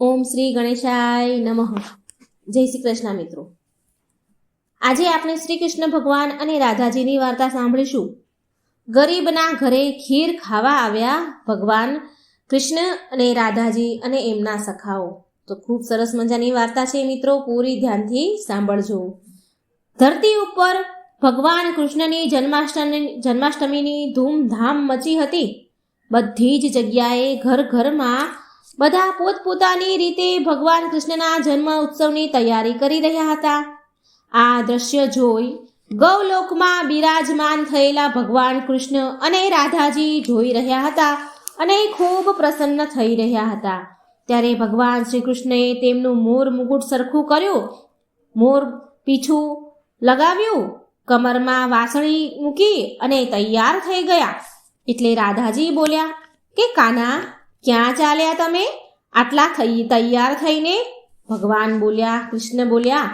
ઓમ શ્રી ગણેશાય નમઃ. જય શ્રી કૃષ્ણ મિત્રો. આજે આપણે શ્રી કૃષ્ણ ભગવાન અને રાધાજીની વાર્તા સાંભળીશું. ગરીબના ઘરે ખીર ખાવા આવ્યા ભગવાન કૃષ્ણ અને રાધાજી અને એમના સખાઓ. તો ખૂબ સરસ મજાની વાર્તા છે મિત્રો, પૂરી ધ્યાનથી સાંભળજો. ધરતી ઉપર ભગવાન કૃષ્ણની જન્માષ્ટમી, જન્માષ્ટમીની ધૂમધામ મચી હતી. બધી જ જગ્યાએ ઘર ઘરમાં બધા પોતપોતાની રીતે ભગવાન કૃષ્ણના જન્મ ઉત્સવની તૈયારી કરી રહ્યા હતા. આ દ્રશ્ય જોઈ ગૌલોકમાં બિરાજમાન થયેલા ભગવાન કૃષ્ણ અને રાધાજી જોઈ રહ્યા હતા અને ખૂબ પ્રસન્ન થઈ રહ્યા હતા. ત્યારે ભગવાન શ્રી કૃષ્ણએ તેમનું મોર મુકુટ સરખું કર્યું, મોર પીછું લગાવ્યું, કમરમાં વાસણી મૂકી અને તૈયાર થઈ ગયા. એટલે રાધાજી બોલ્યા કે, કાના ક્યાં ચાલ્યા તમે? આટલા થઈ, તૈયાર થઈને? ભગવાન બોલ્યા, કૃષ્ણ બોલ્યા,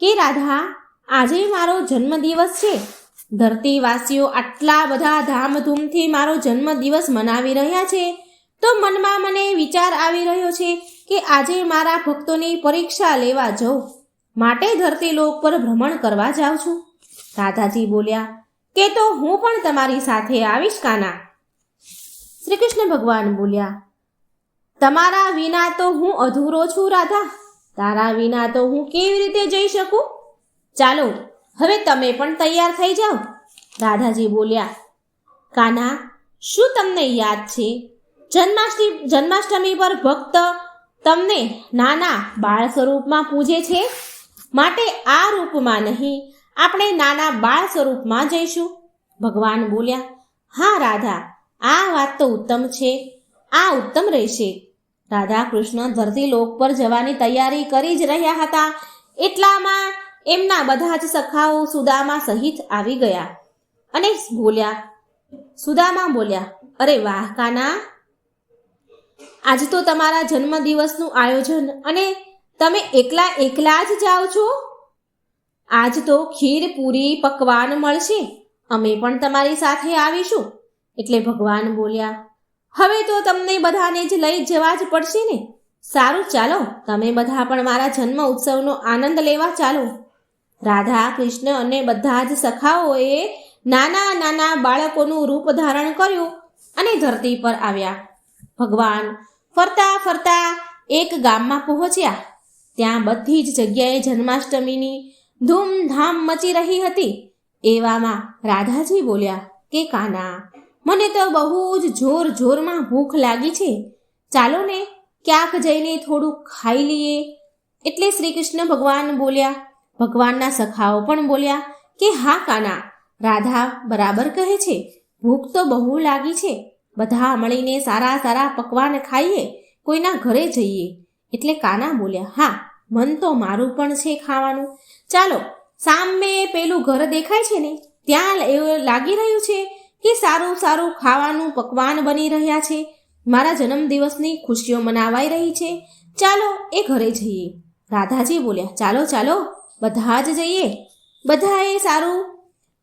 કે રાધા, આજે મારો જન્મદિવસ છે. ધરતીવાસીઓ આટલા બધા ધામધૂમથી મારો જન્મદિવસ મનાવી રહ્યા છે. તો મનમાં મને વિચાર આવી રહ્યો છે કે આજે મારા ભક્તોની પરીક્ષા લેવા જઉં. માટે ધરતી લોક પર ભ્રમણ કરવા જાઉં છું. રાધાજી બોલ્યા, કે તો હું પણ તમારી સાથે આવીશ, કાના? શ્રી કૃષ્ણ ભગવાન બોલ્યા, તમારા વિના તો હું અધૂરો છું, રાધા. તારા વિના તો હું કેવી રીતે જઈ શકું? ચાલો, હવે તમે પણ તૈયાર થઈ જાઓ. રાધાજી બોલ્યા, કાના, શું તમને યાદ છે? જન્માષ્ટમી જન્માષ્ટમી પર ભક્ત તમને નાના બાળ સ્વરૂપમાં પૂજે છે? માટે આ રૂપમાં નહીં, આપણે નાના બાળ સ્વરૂપમાં જઈશું. ભગવાન બોલ્યા, હા, રાધા. આ વાત તો ઉત્તમ છે. આ ઉત્તમ રહેશે. રાધા કૃષ્ણ ધરતી લોક પર જવાની તૈયારી કરી જ રહ્યા હતા. એટલામાં એમના બધા જ સખાઓ સુદામા સહિત આવી ગયા. અને બોલ્યા, સુદામા બોલ્યા, અરે વાહ, કાના! આજ તો તમારા જન્મદિવસનું આયોજન અને તમે એકલા એકલા જ જાઓ છો? આજ તો ખીર પૂરી પકવાન મળશે. અમે પણ તમારી સાથે આવીશું. એટલે ભગવાન બોલ્યા, હવે તો તમને બધાને જ લઈ જવા જ પડશે ને? સારું, ચાલો, તમે બધા પણ મારા જન્મ ઉત્સવનો આનંદ લેવા ચાલો. રાધા, કૃષ્ણ અને બધા જ સખાઓએ નાના નાના બાળકોનું રૂપ ધારણ કર્યું અને ધરતી પર આવ્યા. ભગવાન ફરતા ફરતા એક ગામમાં પહોંચ્યા. ત્યાં બધી જ જગ્યાએ જન્માષ્ટમીની ધૂમધામ મચી રહી હતી. એવામાં રાધાજી બોલ્યા, કે કાના મને તો બહુ જ જોર જોરમાં ભૂખ લાગી છે. ચાલો ને ક્યાંક જઈને થોડું ખાઈ લઈએ. એટલે શ્રી કૃષ્ણ ભગવાન બોલ્યા, ભગવાનના સખાઓ પણ બોલ્યા કે હા કાના, રાધા બરાબર કહે છે, ભૂખ તો બહુ લાગી છે. બધા મળીને સારા સારા પકવાન ખાઈએ, કોઈના ઘરે જઈએ. એટલે કાના બોલ્યા, હા, મન તો મારું પણ છે ખાવાનું. ચાલો, સામે પેલું ઘર દેખાય છે ને, ત્યાં એવું લાગી રહ્યું છે કે સારું સારું ખાવાનું પકવાન બની રહ્યા છે. મારા જન્મદિવસની ખુશીઓ મનાવાઈ રહી છે. ચાલો એ ઘરે જઈએ. રાધાજી બોલ્યા, ચાલો ચાલો, બધા જ જઈએ. બધાએ સારું,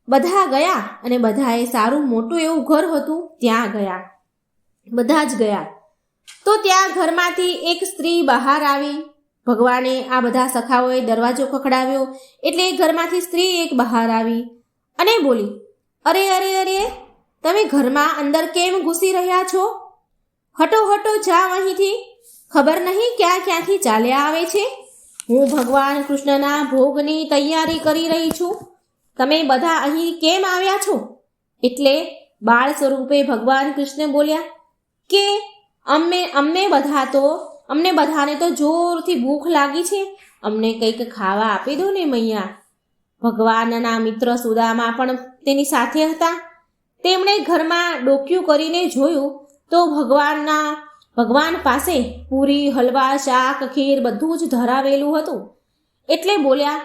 બધા ગયા અને બધાએ સારું મોટું એવું ઘર હતું, ત્યાં ગયા. બધા જ ગયા. તો ત્યાં ઘરમાંથી એક સ્ત્રી બહાર આવી. ભગવાને આ બધા સખાઓએ દરવાજો ખખડાવ્યો. એટલે ઘરમાંથી સ્ત્રી એક બહાર આવી અને બોલી, અરે અરે અરે તમે ઘરમાં અંદર કેમ ઘૂસી રહ્યા છો? હટો હટો જાઓ અહીંથી. ખબર નહીં ક્યાં ક્યાંથી ચાલ્યા આવે છે? હું ભગવાન કૃષ્ણના ભોગની તૈયારી કરી રહી છું. તમે બધા અહીં કેમ આવ્યા છો? એટલે બાળ સ્વરૂપે ભગવાન કૃષ્ણ બોલ્યા, કે અમને અમને બધા તો, અમને બધાને તો જોરથી ભૂખ લાગી છે. અમને કંઈક ખાવા આપી દો ને મૈયા. ભગવાનના મિત્ર સુદામા પણ તેની સાથે હતા. તેમણે ઘરમાં ડોક્યું કરીને જોયું તો ભગવાનના, ભગવાન પાસે પૂરી, હલવા, શાક, ખીર બધું જ ધરાવેલું હતું. એટલે બોલ્યા,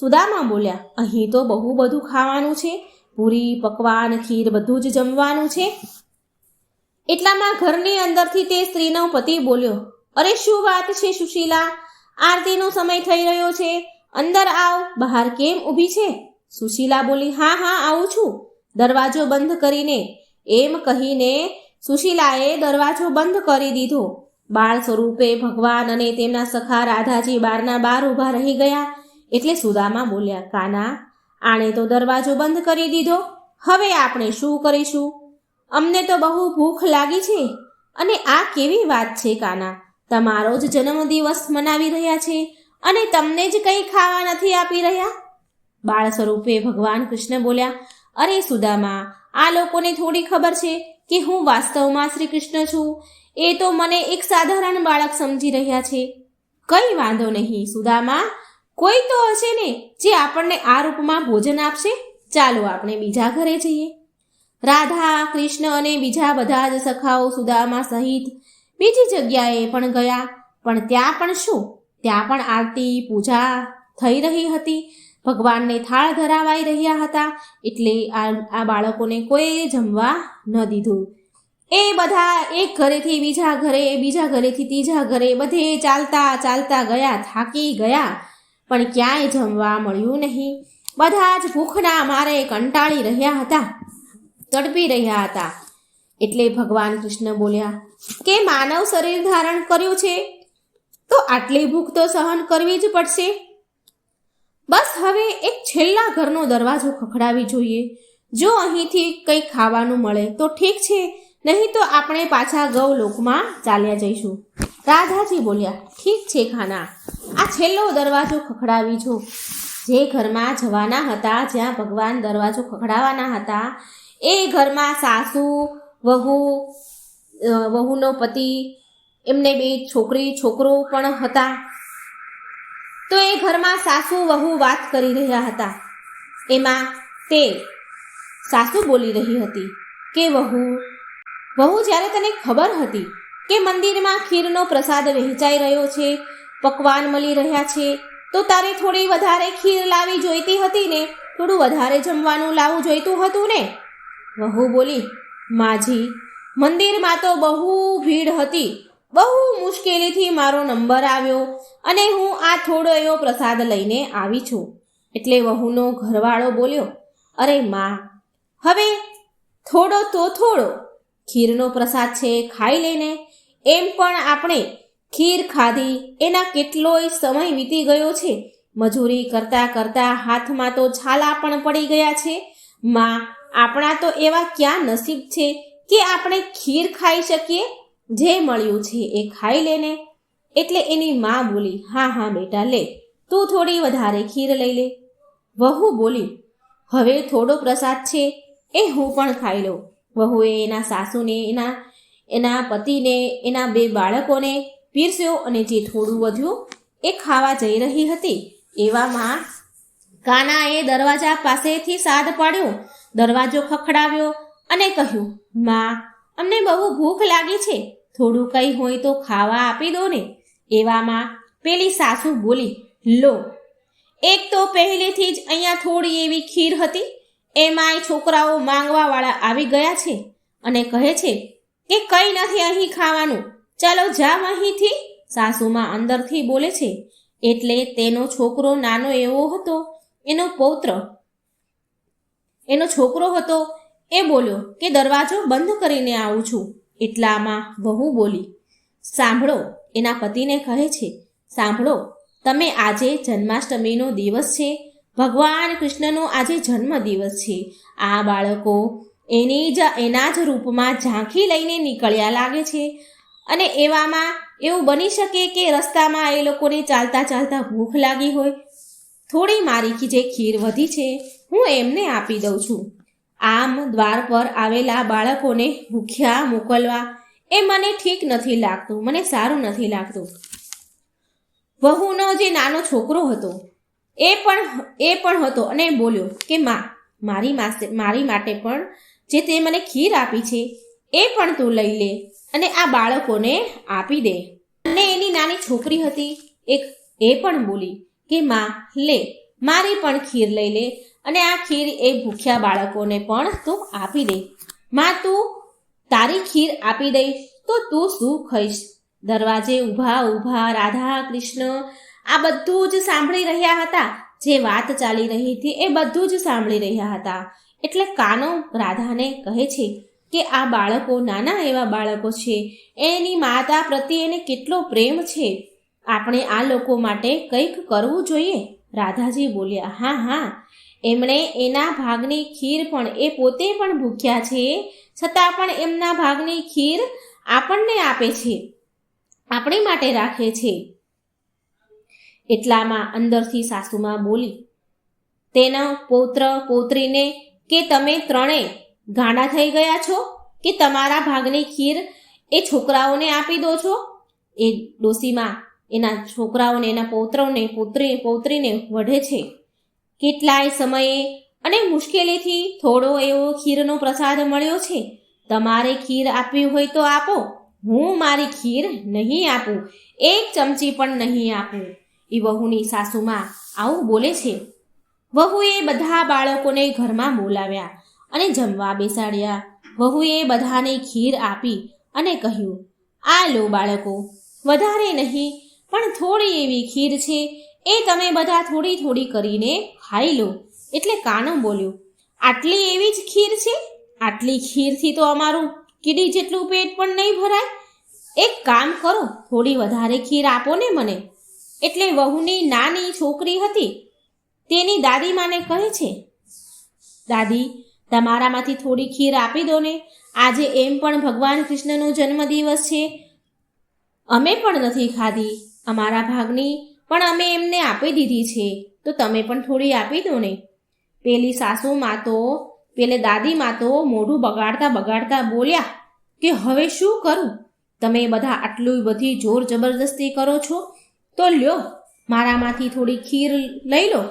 સુદામા બોલ્યા, અહીં તો બહુ બધું ખાવાનું છે, પૂરી, પકવાન, ખીર બધું જ જમવાનું છે. એટલામાં ઘરની અંદરથી તે સ્ત્રીનો પતિ બોલ્યો, અરે, શું વાત છે સુશીલા? આરતીનો સમય થઈ રહ્યો છે. અંદર આવ. બહાર કેમ ઊભી છે? સુશીલા બોલી, હા હા, આવું છું. દરવાજો બંધ કરીને એમ કહીને સુશીલાએ દરવાજો બંધ કરી દીધો. બાળ સ્વરૂપે ભગવાન અને તેમના સખા રાધાજી બારના બાર ઊભા રહી ગયા. એટલે સુદામા બોલ્યા, કાના, આણે તો દરવાજો બંધ કરી દીધો. હવે આપણે શું કરીશું? અમને તો બહુ ભૂખ લાગી છે. અને આ કેવી વાત છે, કાના? તમારો જ જન્મદિવસ મનાવી રહ્યા છે અને તમને જ કંઈ ખાવા નથી આપી રહ્યા? બાળ સ્વરૂપે ભગવાન કૃષ્ણ બોલ્યા અરે સુદામા, આ લોકોને થોડી ખબર છે કે હું વાસ્તવમાં શ્રી કૃષ્ણ છું? એ તો મને એક સાધારણ બાળક સમજી રહ્યા છે. કઈ વાંધો નહીં, સુદામા. કોઈ તો હશે ને જે આપણને આ રૂપમાં ભોજન આપશે? ચાલો આપણે બીજા ઘરે જઈએ. રાધા, કૃષ્ણ અને બીજા બધા જ સખાઓ સુદામા સહિત બીજી જગ્યાએ પણ ગયા. પણ ત્યાં પણ શું? ત્યાં પણ આરતી, પૂજા થઈ રહી હતી. ભગવાનને થાળ ધરાવાઈ રહ્યા હતા એટલે આ આ બાળકોને કોઈ જમવા ન દીધું. એ બધા એક ઘરેથી બીજા ઘરે, બીજા ઘરેથી ત્રીજા ઘરે બધે ચાલતા ચાલતા ગયા, થાકી ગયા. પણ ક્યાંય જમવા મળ્યું નહીં. બધા જ ભૂખના મારે કંટાળી રહ્યા હતા, તડપી રહ્યા હતા. એટલે ભગવાન કૃષ્ણ બોલ્યા, કે માનવ શરીર ધારણ કર્યું છે? તો આટલી ભૂખ તો સહન કરવી જ પડશે. બસ હવે એક છેલ્લા ઘરનો દરવાજો ખખડાવી જોઈએ. જો અહીંથી કંઈ ખાવાનું મળે તો ઠીક છે, નહીં તો આપણે પાછા ગૌલોકમાં ચાલ્યા જઈશું. રાધાજી બોલ્યા, ઠીક છે ખાના, આ છેલ્લો દરવાજો ખખડાવી જો. જે ઘરમાં જવાના હતા, જ્યાં ભગવાન દરવાજો ખખડાવાના હતા, એ ઘરમાં સાસુ, વહુ વહુનો પતિ, એમને બે છોકરી, છોકરો પણ હતા. તો એ ઘરમાં સાસુ વહુ વાત કરી રહ્યા હતા. એમાં તે સાસુ બોલી રહી હતી કે, વહુ વહુ, જ્યારે તને ખબર હતી કે મંદિરમાં ખીરનો પ્રસાદ વહેંચાઈ રહ્યો છે, પકવાન મળી રહ્યા છે, તો તારે થોડી વધારે ખીર લાવી જોઈતી હતી ને? થોડું વધારે જમવાનું લાવવું જોઈતું હતું ને? વહુ બોલી, માજી, મંદિરમાં તો બહુ ભીડ હતી. બહુ મુશ્કેલીથી મારો નંબર આવ્યો અને હું આ થોડો એવો પ્રસાદ લઈને આવી છું. એટલે વહુનો ઘરવાળો બોલ્યો, અરે માં, હવે થોડો તો થોડો. ખીરનો પ્રસાદ છે, ખાઈ લઈને. એમ પણ આપણે ખીર ખાધી, એના કેટલોય સમય વીતી ગયો છે. મજૂરી કરતાં કરતાં હાથમાં તો છાલા પણ પડી ગયા છે. માં, આપણા તો એવા ક્યાં નસીબ છે કે આપણે ખીર ખાઈ શકીએ? જે મળ્યું છે એ ખાઈ લેને. એટલે એની માં બોલી, હા હા, બેટા, લે. તું થોડી વધારે ખીર લઈ લે. વહુ બોલી, હવે થોડો પ્રસાદ છે, એ હું પણ ખાઈ લઉં. વહુએ એના સાસુને, એના એના પતિને, એના બે બાળકોને પીરસ્યો અને જે થોડું વધ્યું એ ખાવા જઈ રહી હતી. એવામાં કાનાએ દરવાજા પાસેથી સાદ પાડ્યો, દરવાજો ખખડાવ્યો અને કહ્યું, માં અમને બહુ ભૂખ લાગી છે. થોડું કંઈ હોય તો ખાવા આપી દો ને. એવામાં પેલી સાસુ બોલી, લો. એક તો પહેલેથી જ અહીંયા થોડી એવી ખીર હતી. એમાંય છોકરાઓ માંગવાવાળા આવી ગયા છે અને કહે છે કે કંઈ નથી અહીં ખાવાનું. ચાલો જામ અહીંથી. સાસુમાં અંદરથી બોલે છે. એટલે તેનો છોકરો નાનો એવો હતો. એનો પૌત્ર. એનો છોકરો હતો એ બોલ્યો કે દરવાજો બંધ કરીને આવું છું. એટલામાં વહુ બોલી, સાંભળો, એના પતિને કહે છે, સાંભળો, તમે આજે જન્માષ્ટમીનો દિવસ છે. ભગવાન કૃષ્ણનો આજે જન્મ દિવસ છે. આ બાળકો એની જ, એના જ રૂપમાં ઝાંખી લઈને નીકળ્યા લાગે છે. અને એવામાં એવું બની શકે કે રસ્તામાં એ લોકોને ચાલતા ચાલતા ભૂખ લાગી હોય. થોડી મારી જે ખીર વધી છે. હું એમને આપી દઉં છું. આમ દ્વાર પર આવેલા બાળકોને ભૂખ્યા મોકલવા એ મને ઠીક નથી લાગતું, મને સારું નથી લાગતું. વહુનો જે નાનો છોકરો હતો, એ પણ એ પણ હતો અને બોલ્યો કે માં, મારી માસે, મારી માટે પણ જે તે મને ખીર આપી છે, એ પણ તું લઈ લે અને આ બાળકોને આપી દે. અને એની નાની છોકરી હતી, એક, એ પણ બોલી કે માં, લે, મારી પણ ખીર લઈ લે અને આ ખીર એ ભૂખ્યા બાળકોને પણ તું આપી દે. માં, તું તારી ખીર આપી દઈશ તો તું શું ખાઈશ? દરવાજે ઊભા ઊભા રાધા કૃષ્ણ આ બધું જ સાંભળી રહ્યા હતા. જે વાત ચાલી રહી હતી એ બધું જ સાંભળી રહ્યા હતા. એટલે કાનો રાધાને કહે છે કે આ બાળકો નાના એવા બાળકો છે. એની માતા પ્રત્યે એને કેટલો પ્રેમ છે. આપણે આ લોકો માટે કંઈક કરવું જોઈએ. રાધાજી બોલ્યા, હા હા એમણે એના ભાગની ખીર પણ એ પોતે પણ ભૂખ્યા છે, છતાં પણ એમના ભાગની ખીર આપણને આપે છે, આપણી માટે રાખે છે. એટલામાં અંદરથી સાસુમાં બોલી, તેનો પૌત્ર પૌત્રીને કે તમે ત્રણેય ગાંડા થઈ ગયા છો? કે તમારા ભાગની ખીર એ છોકરાઓને આપી દો છો? એ ડોસીમાં એના છોકરાઓને, એના પૌત્રોને, પુત્રી, પૌત્રીને વઢે છે. કેટલાય સમયે અને મુશ્કેલીથી થોડો એવો ખીરનો પ્રસાદ મળ્યો છે. તમારે ખીર આપવી હોય તો આપો. હું મારી ખીર નહીં આપું. એક ચમચી પણ નહીં આપું. એ વહુની સાસુમાં આવું બોલે છે. વહુએ બધા બાળકોને ઘરમાં બોલાવ્યા અને જમવા બેસાડ્યા. વહુએ બધાને ખીર આપી અને કહ્યું, આ લો બાળકો, વધારે નહીં, પણ થોડી એવી ખીર છે એ તમે બધા થોડી થોડી કરીને ખાઈ લો. એટલે કાનો બોલ્યો, આટલી એવી જ ખીર છે? આટલી ખીરથી તો અમારું કીડી જેટલું પેટ પણ નહીં ભરાય. એક કામ કરો, થોડી વધારે ખીર આપો ને મને. એટલે વહુની નાની છોકરી હતી, તેની દાદી માને કહે છે, દાદી, તમારામાંથી થોડી ખીર આપી દો ને. આજે એમ પણ ભગવાન કૃષ્ણનો જન્મદિવસ છે. અમે પણ નથી ખાધી. અમારા ભાગની પણ અમે એમને આપી દીધી છે. તો તમે પણ થોડી આપી દો ને. પેલી સાસુમાં તો, પેલે દાદીમાં તો મોઢું બગાડતા બગાડતા બોલ્યા કે હવે શું કરું? તમે બધા આટલું બધી જોર જબરદસ્તી કરો છો? તો લ્યો, મારામાંથી થોડી ખીર લઈ લો.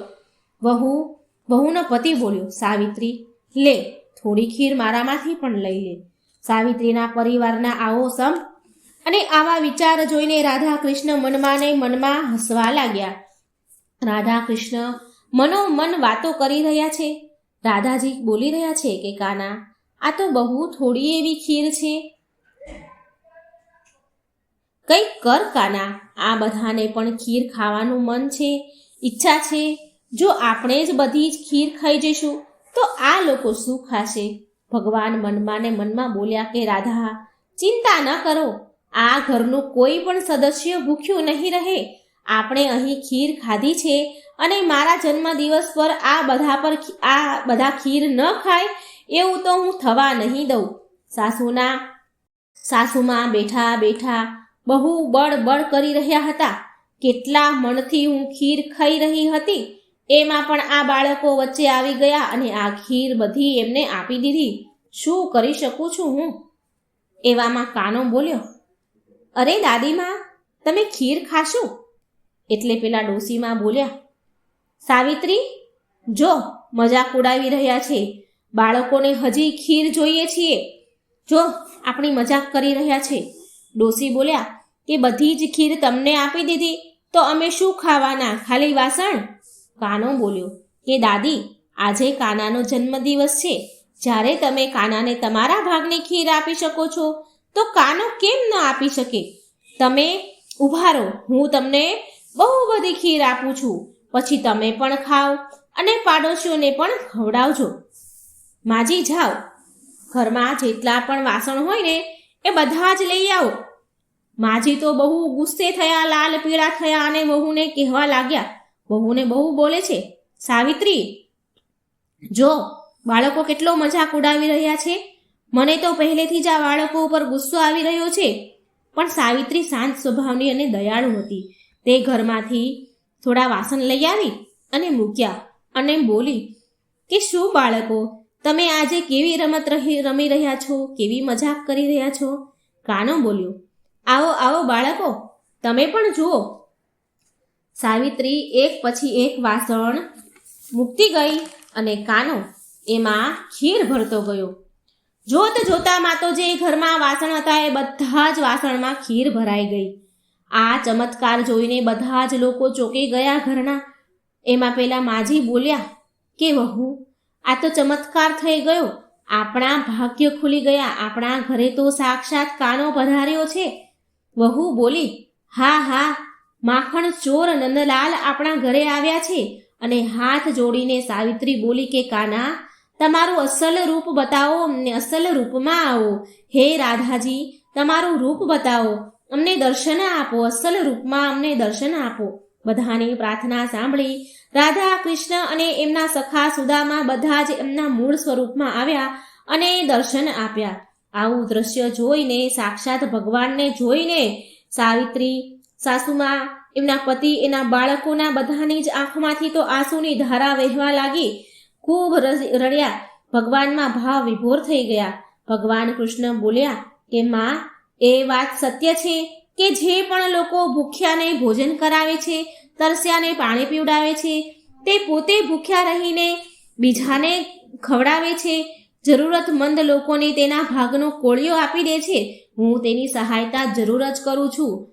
વહુ, વહુનો પતિ બોલ્યો, સાવિત્રી, લે, થોડી ખીર મારામાંથી પણ લઈ લે. સાવિત્રીના પરિવારના આવો સમ અને આવા વિચાર જોઈને રાધા કૃષ્ણ મનમાં ને મનમાં હસવા લાગ્યા. રાધા કૃષ્ણ મનોમન વાતો કરી રહ્યા છે. રાધાજી બોલી રહ્યા છે કે, કાના, આ તો બહુ થોડી એવી ખીર છે. કંઈક કર, કાના. આ બધાને પણ ખીર ખાવાનું મન છે, ઈચ્છા છે. જો આપણે જ બધી જ ખીર ખાઈ જઈશું, તો આ લોકો શું ખાશે? ભગવાન મનમાં ને મનમાં બોલ્યા કે, રાધા, ચિંતા ન કરો. આ ઘરનું કોઈ પણ સદસ્ય ભૂખ્યું નહીં રહે. આપણે અહીં ખીર ખાધી છે અને મારા જન્મદિવસ પર આ બધા પર આ બધા ખીર ન ખાય એવું તો હું થવા નહીં દઉં. સાસુના, સાસુમાં બેઠા બેઠા બહુ બળ બળ કરી રહ્યા હતા. કેટલા મનથી હું ખીર ખાઈ રહી હતી, એમાં પણ આ બાળકો વચ્ચે આવી ગયા અને આ ખીર બધી એમને આપી દીધી. શું કરી શકું છું હું? એવામાં કાનો બોલ્યો અરે દાદીમાં, તમે ખીર ખાશો? એટલે પેલા ડોસીમાં બોલ્યા, સાવિત્રી, જો મજાક ઉડાવી રહ્યા છે, બાળકોને હજી ખીર જોઈએ છીએ. જો આપણી મજાક કરી રહ્યા છે. ડોસી બોલ્યા કે બધી જ ખીર તમને આપી દીધી, તો અમે શું ખાવાના? ખાલી વાસણ? કાનો બોલ્યો કે દાદી, આજે કાનાનો જન્મદિવસ છે. જ્યારે તમે કાનાને તમારા ભાગની ખીર આપી શકો છો તો કાનો કેમ ન આપી શકે? તમે ઊભા રહો, હું તમને બહુ બધી ખીર આપું છું. પછી તમે પણ ખાઓ અને પાડોશીઓને પણ ખવડાવજો. માજી જાઓ. ઘરમાં જેટલા પણ વાસણ હોય ને, એ બધા જ લઈ આવો. માજી તો બહુ ગુસ્સે થયા, લાલ પીળા થયા અને વહુને કહેવા લાગ્યા. વહુને બહુ બોલે છે, સાવિત્રી, જો, બાળકો કેટલો મજાક ઉડાવી રહ્યા છે? મને તો પહેલેથી જ આ બાળકો ઉપર ગુસ્સો આવી રહ્યો છે. પણ સાવિત્રી શાંત સ્વભાવની અને દયાળુ હતી. તે ઘરમાંથી થોડા વાસણ લઈ આવી અને મૂક્યા અને બોલી, કે શું બાળકો, તમે આજે કેવી રમત રમી રહ્યા છો? કેવી મજાક કરી રહ્યા છો? કાનો બોલ્યો, આવો આવો બાળકો, તમે પણ જુઓ. સાવિત્રી એક પછી એક વાસણ મૂકતી ગઈ અને કાનો એમાં ખીર ભરતો ગયો. જોત જોતામાં તો જે ઘરમાં વાસણ હતા એ બધા જ વાસણમાં ખીર ભરાઈ ગઈ. આ ચમત્કાર જોઈને બધા જ લોકો ચોંકી ગયા ઘરના. એમાં પેલા માજી બોલ્યા, કે વહુ, આ તો ચમત્કાર થઈ ગયો. આપણા ભાગ્ય ખુલી ગયા. આપણા ઘરે તો સાક્ષાત કાનો પધાર્યો છે. વહુ બોલી, હા હા, માખણ ચોર નંદલાલ આપણા ઘરે આવ્યા છે. અને હાથ જોડીને સાવિત્રી બોલી કે, કાના તમારું અસલ રૂપ બતાવો, અમને અસલ રૂપમાં આવો. હે રાધાજી, તમારું રૂપ બતાવો. અમને દર્શન આપો, અસલ રૂપમાં અમને દર્શન આપો. બધાની પ્રાર્થના સાંભળી. રાધા, કૃષ્ણ અને એમના સખા સુદામા બધા જ એમના મૂળ સ્વરૂપમાં આવ્યા અને દર્શન આપ્યા. આવું દ્રશ્ય જોઈને સાક્ષાત ભગવાનને જોઈને સાવિત્રી, સાસુમાં, એમના પતિ, એના બાળકોના બધાની જ આંખમાંથી તો આંસુની ધારા વહેવા લાગી. ખૂબ રડ્યા. ભગવાનમાં ભાવ વિભોર થઈ ગયા. ભગવાન કૃષ્ણ બોલ્યા કે, માં, એ વાત સત્ય છે કે જે પણ લોકો ભૂખ્યાને ભોજન કરાવે છે, તરસ્યાને પાણી પીવડાવે છે, તે પોતે ભૂખ્યા રહીને બીજાને ખવડાવે છે, જરૂરતમંદ લોકોને તેના ભાગનો કોળિયો આપી દે છે, હું તેની સહાયતા જરૂર જ કરું છું.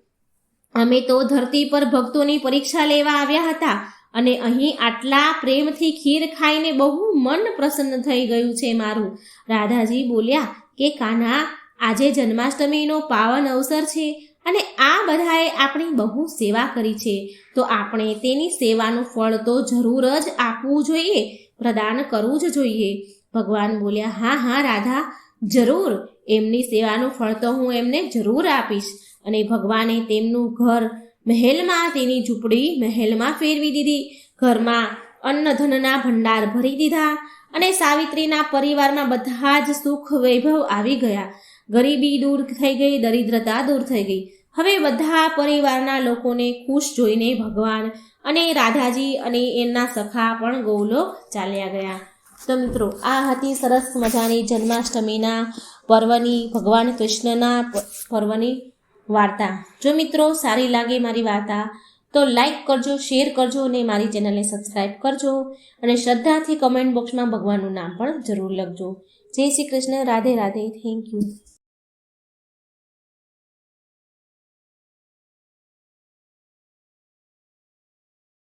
અમે તો ધરતી પર ભક્તોની પરીક્ષા લેવા આવ્યા હતા. અને અહીં આટલા પ્રેમથી ખીર ખાઈને બહુ મન પ્રસન્ન થઈ ગયું છે મારું. રાધાજી બોલ્યા કે કાના, આજે જન્માષ્ટમીનો પાવન અવસર છે અને આ બધાએ આપણી બહુ સેવા કરી છે. તો આપણે તેની સેવાનું ફળ તો જરૂર જ આપવું જોઈએ, પ્રદાન કરવું જ જોઈએ. ભગવાન બોલ્યા, હા હા, રાધા, જરૂર. એમની સેવાનું ફળ તો હું એમને જરૂર આપીશ. અને ભગવાને તેમનું ઘર મહેલમાં તેની ઝૂંપડી મહેલમાં ફેરવી દીધી. ઘરમાં અન્નધનના ભંડાર ભરી દીધા અને સાવિત્રીના પરિવારમાં બધા જ સુખ વૈભવ આવી ગયા. ગરીબી દૂર થઈ ગઈ, દરિદ્રતા દૂર થઈ ગઈ. હવે બધા પરિવારના લોકોને ખુશ જોઈને ભગવાન અને રાધાજી અને એમના સખા પણ ગૌલો ચાલ્યા ગયા. તો મિત્રો, આ હતી સરસ મજાની જન્માષ્ટમીના પર્વની, ભગવાન કૃષ્ણના પર્વની વાર્તા. જો મિત્રો સારી લાગે મારી વાર્તા, તો લાઈક કરજો શેર કરજો અને મારી ચેનલને સબસ્ક્રાઈબ કરજો. અને શ્રદ્ધાથી કમેન્ટ બોક્સમાં ભગવાનનું નામ પણ જરૂર લખજો. જય શ્રી કૃષ્ણ, રાધે રાધે થેન્ક યુ